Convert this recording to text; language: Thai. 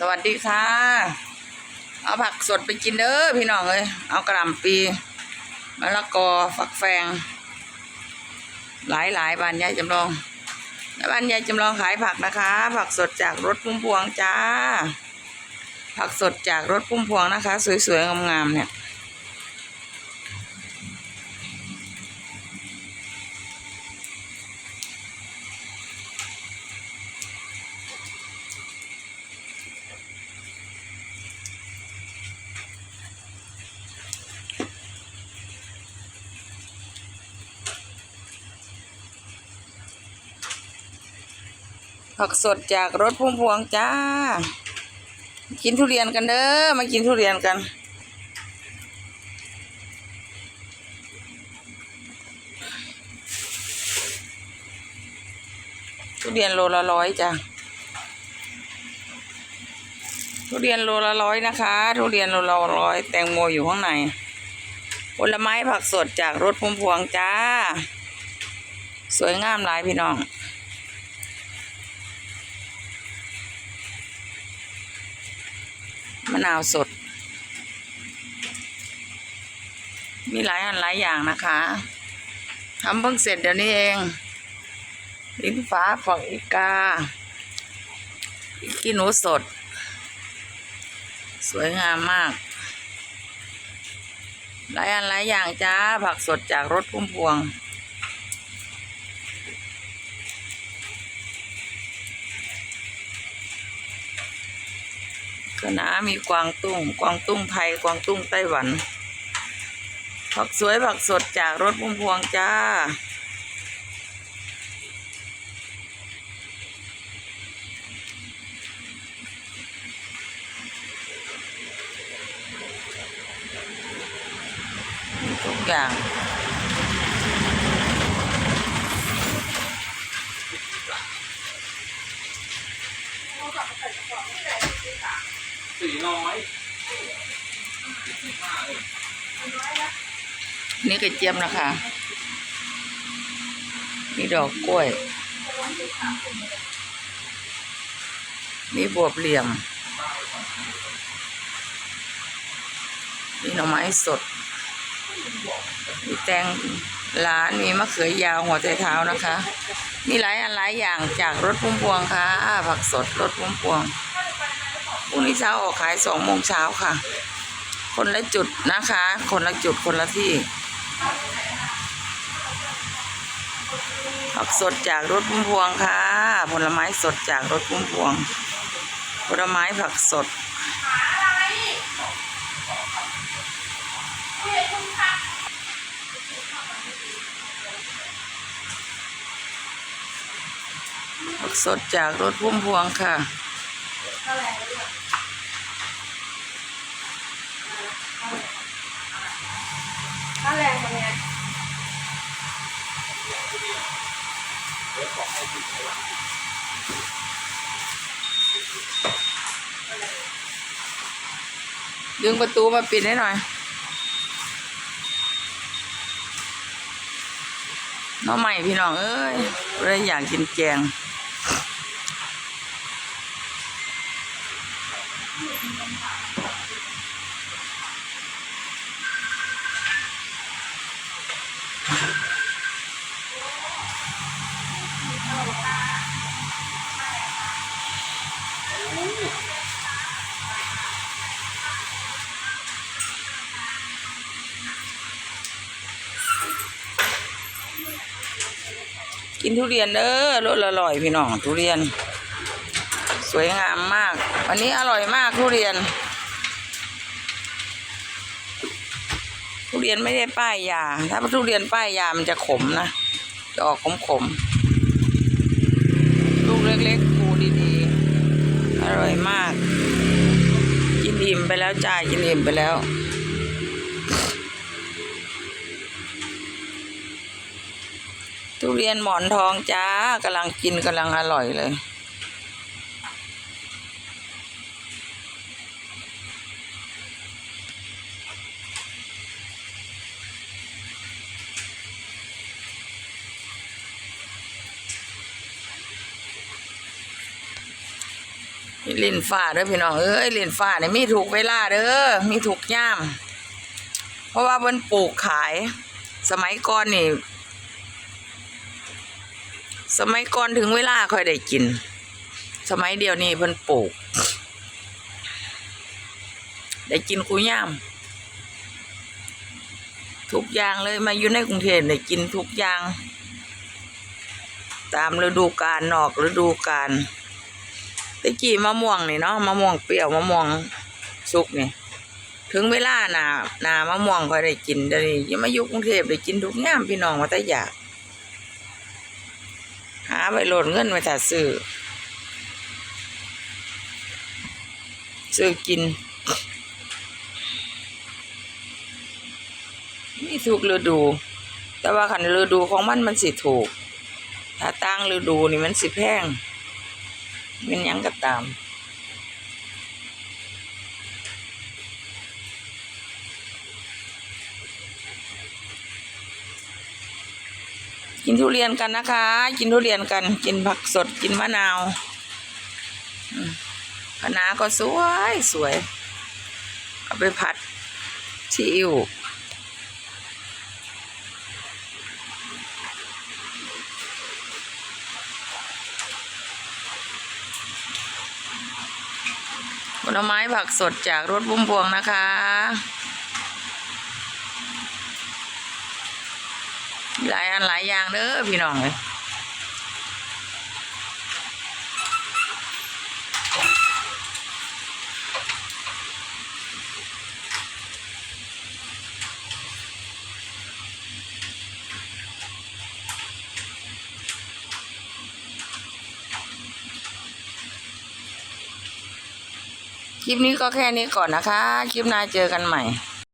สวัสดีค่ะ เอาผักสดไปกินเด้อพี่น้องเอ้ยเอากระหล่ำปีมะละกอฝักแฟง หลายหลายบ้านยายจำลองบ้านยายจำลองขายผักนะคะ ผักสดจากรถพุ่มพวงจ้า ผักสดจากรถพุ่มพวงนะคะ สวยๆงามๆเนี่ย ผักสดจากรถพุ่มพวงจ้า กินทุเรียนกันเด้อมากินทุเรียนกัน ทุเรียนโลละร้อยจ้ะทุเรียนโลละร้อยนะคะ ทุเรียนโลละร้อยแตงโมอยู่ข้างในผลไม้ผักสดจากรถพุ่มพวงจ้า สวยงามหลายพี่น้อง มะนาวสด มีหลายอันหลายอย่างนะคะทำเพิ่งเสร็จเดี๋ยวนี้เองลิ้นฟ้าฝักอีกาขี้หนูสด สวยงามมาก หลายอันหลายอย่างจ้า ผักสดจากรถพุ่มพวง คณะมีกวางตุ้ง กวางตุ้งไทย กวางตุ้งไต้หวัน ผักสวยผักสดจากรถพุ่มพวงจ้า ทุกอย่าง สี่ร้อยนี่กระเจี๊ยบนะคะมีดอกกล้วยมีบวบเหลี่ยมมีหน่อไม้สด มีแตงร้านมีมะเขือยาวหัวใจเท้านะคะ มีหลายอันหลายอย่างจากรถพุ่มพวงค่ะผักสดรถพุ่มพวง พรุ่งนี้เช้าออกขายสองโมงเช้าค่ะ คนละจุดนะคะ คนละจุดคนละที่ผักสดจากรถพุ่มพวงค่ะ ผลไม้สดจากรถพุ่มพวง ผลไม้ผักสดผักสดจากรถพุ่มพวงค่ะ ค่าแรงวันเนี้ย ดึงประตูมาปิดให้หน่อย น้องใหม่พี่น้อง เอ้ยเลยอยากกินแกง กินทุเรียนเด้อรสอร่อยพี่น้องทุเรียน สวยงามมาก วันนี้อร่อยมากทุเรียน ทุเรียนไม่ได้ป้ายยา ถ้าทุเรียนป้ายยามันจะขมนะ จะออกขมขมๆลูกเล็กๆปูดีๆ อ ร่อยมาก กินอิ่มไปแล้วจ้ากินอิ่มไปแล้ว ทุเรียนหมอนทองจ้ากำลังกินกำลังอร่อยเลย ล่นฟ้าเด้อพี่น้องเอ้ยเล่นฟ้าเนี่ยมีถูกเวลาเด้อมีถูกย่าม เพราะว่าเพิ่นปลูกขาย สมัยก่อนนี่ สมัยก่อนถึงเวลาค่อยได้กิน สมัยเดียวนี้เพิ่นปลูก ได้กินคุย่าม ทุกอย่างเลยมาอยู่ในกรุงเทพได้กินทุกอย่าง ตามฤดูกาลนอกฤดูกาล ตะกี้มะม่วงนี่เนาะมะม่วงเปรี้ยวมะม่วงสุกนี่ถึงเวลาหนานามะม่วงค่อยได้กินเดี๋ยวนี้ยังมายู่กรุงเทพได้กินทุกย่างพี่น้องมาแต่อยาก หาไปโหลดเงินไปถ้าซื้อซื้อกินนี่ถูกฤดู แต่ว่าขันฤดูของมันมันสิถูก ถ้าตั้งฤดูนี่มันสิแพง มันยังก็ตาม กินทุเรียนกันนะคะ กินทุเรียนกัน กินผักสดกินมะนาวอืมคะน้าก็สวยสวย เอาไปผัดซีอิ๊ว ผลไม้ผักสดจากรถบุ้มพวงนะคะ หลายอันหลายอย่างเด้อพี่น้องเลย คลิปนี้ก็แค่นี้ก่อนนะคะ คลิปหน้าเจอกันใหม่